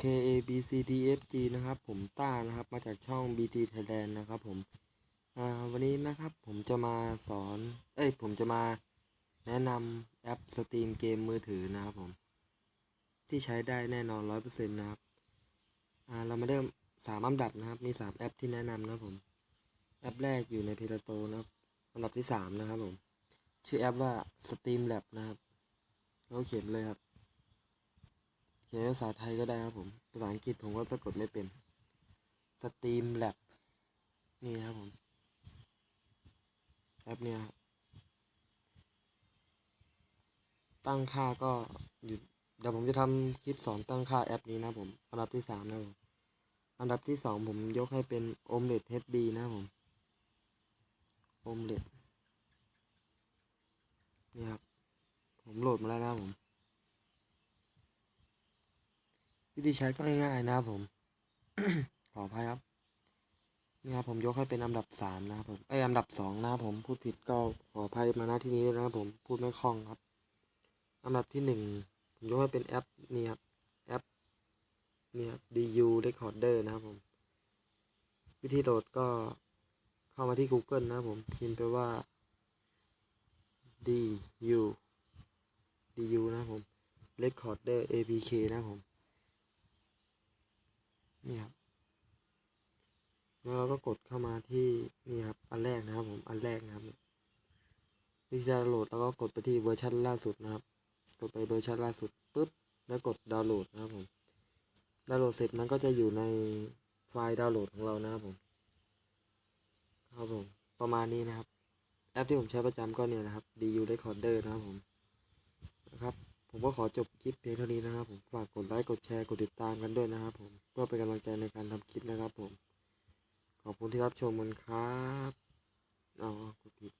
K A B C D F G นะครับ ผมต้านะครับมาจากช่อง BT Thailand นะครับผมวันนี้นะครับผมจะมาสอน เอ้ยผมจะมาแนะนำแอปสตรีมเกมมือถือนะครับผม ที่ใช้ได้แน่นอน 100%นะครับเรามาเริ่มสามอันดับนะครับ มีสามแอปที่แนะนำนะครับผม แอปแรกอยู่ใน Play Store นะครับอันดับที่สามนะครับผม ชื่อแอปว่า Steam Lab นะครับเราเขียนเลยครับ เขียนภาษาไทยก็ได้ครับผม ภาษาอังกฤษผมก็สะกดไม่เป็น Steam Lab นี่ครับผม แอปเนี้ยครับตั้งค่าก็อยู่เดี๋ยวผมจะทำคลิปสอนตั้งค่าแอปนี้นะผม อันดับที่สามนะผมอันดับที่สองผมยกให้เป็น Omelette HD นะผม Omelette นี่ครับ ผมโหลดมาแล้วนะผม วิธีใช้ก็ง่ายๆนะครับผม ขออภัยครับนี่ครับผมยกให้เป็นอันดับสามนะครับผมเอ้ยอันดับสองนะครับผมพูดผิดก็ขออภัยมาณที่นี้ด้วยนะครับผมพูดไม่คล่องครับอันดับที่หนึ่งผมยกให้เป็นแอปนี่ครับแอปนี่ครับ DU Recorder นะครับผม วิธีโหลดก็เข้ามาที่ Google นะครับผมพิมพ์ไปว่า DU DU นะครับผม Recorder APK นะครับผม นี่ครับแล้วเราก็กดเข้ามาที่นี่ครับอันแรกนะครับผมอันแรกนะครับเนี่ยวิธีดาวน์โหลดแล้วก็กดไปที่เวอร์ชันล่าสุดนะครับ กดไปเวอร์ชันล่าสุดปุ๊บแล้วกดดาวน์โหลดนะครับผมดาวน์โหลดเสร็จมันก็จะอยู่ในไฟล์ดาวน์โหลดของเรานะครับผมครับผมประมาณนี้นะครับ แอปที่ผมใช้ประจำก็เนี่ยนะครับ DU Recorder นะครับผมนะครับ ผมก็ขอจบคลิปเพียงเท่านี้นะครับผมฝากกดไลค์กดแชร์กดติดตามกันด้วยนะครับผมเพื่อเป็นกำลังใจในการทำคลิปนะครับผม ขอบคุณที่รับชมกันครับอ๋อกดผิด